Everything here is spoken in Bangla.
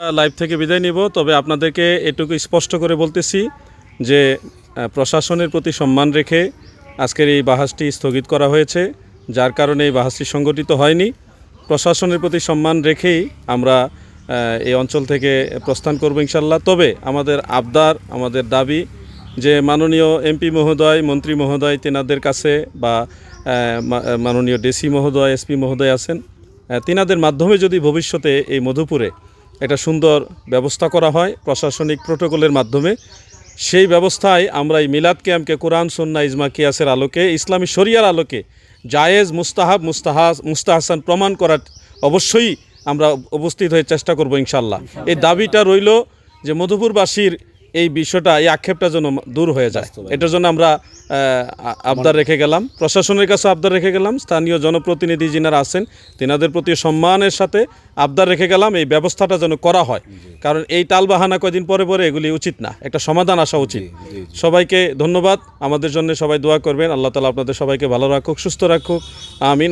লাইভ থেকে বিদায় নিব, তবে আপনাদেরকে এটুকু স্পষ্ট করে বলতেছি যে প্রশাসনের প্রতি সম্মান রেখে আজকের এই বাহাসটি স্থগিত করা হয়েছে, যার কারণে এই বাহাসটি সংগঠিত হয়নি। প্রশাসনের প্রতি সম্মান রেখেই আমরা এই অঞ্চল থেকে প্রস্থান করব ইনশাল্লাহ তবে আমাদের আবদার, আমাদের দাবি যে, মাননীয় এমপি মহোদয়, মন্ত্রী মহোদয় তেনাদের কাছে বা মাননীয় ডিসি মহোদয়, এসপি মহোদয় আছেন তিনাদের মাধ্যমে যদি ভবিষ্যতে এই মধুপুরে একটা সুন্দর ব্যবস্থা করা হয় প্রশাসনিক প্রোটোকলের মাধ্যমে। সেই ব্যবস্থায় আমরা এই মিলাদ ক্যাম্পকে কোরআন সন্না ইজমা, কিয়াসের আলোকে, ইসলামী শরিয়ার আলোকে জায়েজ, মুস্তাহাব মুস্তাহাস মুস্তাহাসান প্রমাণ করার অবশ্যই আমরা উপস্থিত হয়ে চেষ্টা করব ইনশাল্লাহ এই দাবিটা রইল যে মধুপুরবাসীর এই বিষয়টা এই আক্ষেপটা যেন দূর হয়ে যায়। এটার জন্য আমরা আবদার রেখে গেলাম। প্রশাসনের কাছে আবদার রেখে গেলাম। স্থানীয় জনপ্রতিনিধি যিনারা আছেন তেনাদের প্রতি সম্মানের সাথে আবদার রেখে গেলাম। এই ব্যবস্থাটা যেন করা হয়। কারণ এই টালবাহানা কয়দিন পরে পরে এগুলি উচিত না। একটা সমাধান আসা উচিত। সবাইকে ধন্যবাদ। আমাদের জন্য সবাই দোয়া করবেন। আল্লাহ তালা আপনাদের সবাইকে ভালো রাখুক সুস্থ রাখুক। আমিন।